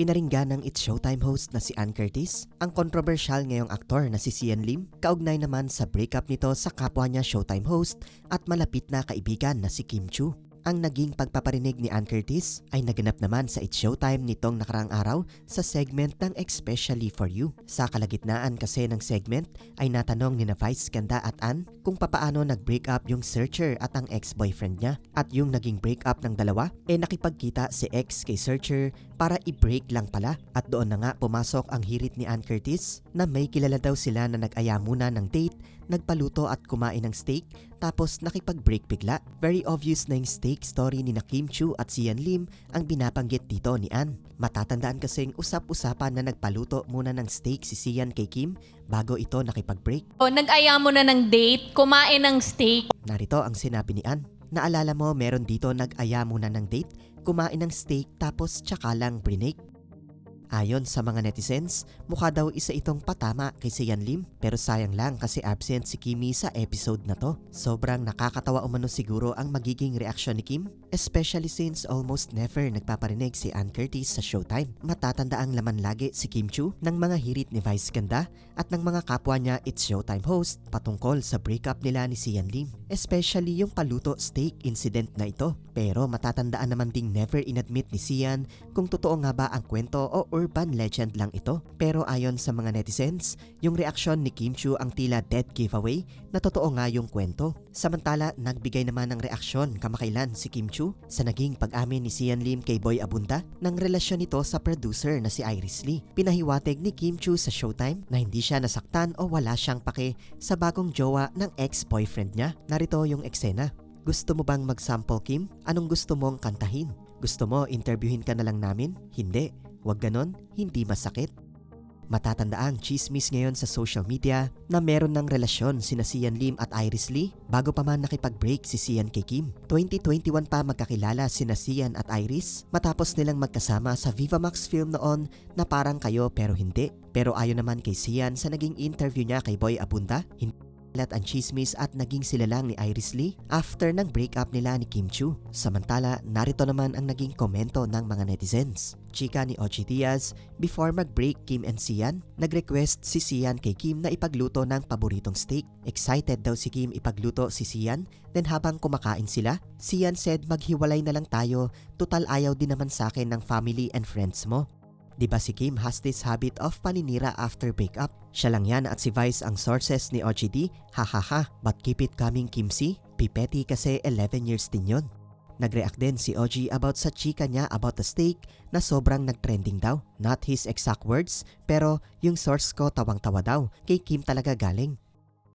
Pinaringgan ng It's Showtime host na si Ann Curtis, ang controversial ngayong aktor na si Sian Lim, kaugnay naman sa breakup nito sa kapwa niya Showtime host at malapit na kaibigan na si Kim Chu. Ang naging pagpaparinig ni Ann Curtis ay naganap naman sa It's Showtime nitong nakarang araw sa segment ng Especially For You. Sa kalagitnaan kasi ng segment ay natanong ni na Vice Ganda at Ann kung papaano nag-break up yung searcher at ang ex-boyfriend niya. At yung naging break up ng dalawa, eh nakipagkita si ex kay searcher para i-break lang pala. At doon na nga pumasok ang hirit ni Ann Curtis na may kilala daw sila na nag-aya muna ng date, nagpaluto at kumain ng steak, tapos nakipag-break bigla. Very obvious na yung steak story ni na Kim Chu at Sian Lim ang binabanggit dito ni Ann. Matatandaan kasing usap-usapan na nagpaluto muna ng steak si Sian kay Kim bago ito nakipag-break. O, nag-aya mo na ng date, kumain ng steak. Narito ang sinabi ni Ann. Naalala mo meron dito nag-aya muna ng date, kumain ng steak tapos tsaka lang brinake. Ayon sa mga netizens, mukha daw isa itong patama kay Sian Lim pero sayang lang kasi absent si Kimi sa episode na to. Sobrang nakakatawa umano siguro ang magiging reaksyon ni Kim, especially since almost never nagpaparinig si Ann Curtis sa Showtime. Matatanda ang laman lagi si Kim Chu ng mga hirit ni Vice Ganda at ng mga kapwa niya It's Showtime host patungkol sa breakup nila ni Sian Lim. Especially yung paluto steak incident na ito. Pero matatandaan naman ding never inadmit ni Sian kung totoo nga ba ang kwento o urban legend lang ito. Pero ayon sa mga netizens, yung reaksyon ni Kim Chu ang tila dead giveaway na totoo nga yung kwento. Samantala, nagbigay naman ng reaksyon kamakailan si Kim Chu sa naging pag-amin ni Sian Lim kay Boy Abunda ng relasyon nito sa producer na si Iris Lee. Pinahiwatig ni Kim Chu sa Showtime na hindi siya nasaktan o wala siyang pake sa bagong jowa ng ex-boyfriend niya. Narito yung eksena. Gusto mo bang mag-sample Kim? Anong gusto mong kantahin? Gusto mo interviewin ka na lang namin? Hindi. Huwag ganon, hindi masakit. Matatanda ang chismis ngayon sa social media na meron ng relasyon sina Sian Lim at Iris Lee bago pa man nakipag-break si Sian kay Kim. 2021 pa magkakilala sina Sian at Iris matapos nilang magkasama sa Viva Max film noon na parang kayo pero hindi. Pero ayon naman kay Sian sa naging interview niya kay Boy Abunda, hindi Lat ang chismis at naging sila lang ni Iris Lee after ng breakup nila ni Kim Chu. Samantala, narito naman ang naging komento ng mga netizens. Chika ni Ochi Diaz, before mag-break Kim and Sian, nag-request si Sian kay Kim na ipagluto ng paboritong steak. Excited daw si Kim ipagluto si Sian, then habang kumakain sila, Sian said maghiwalay na lang tayo, total ayaw din naman sa akin ng family and friends mo. Di ba si Kim has this habit of paninira after breakup? Siya lang yan at si Vice ang sources ni OGD, hahaha, but keep it coming Kim C? Pipeti kasi 11 years din yon. Nag-react din si OG about sa chika niya about the steak na sobrang nag-trending daw. Not his exact words, pero yung source ko tawang-tawa daw, kay Kim talaga galing.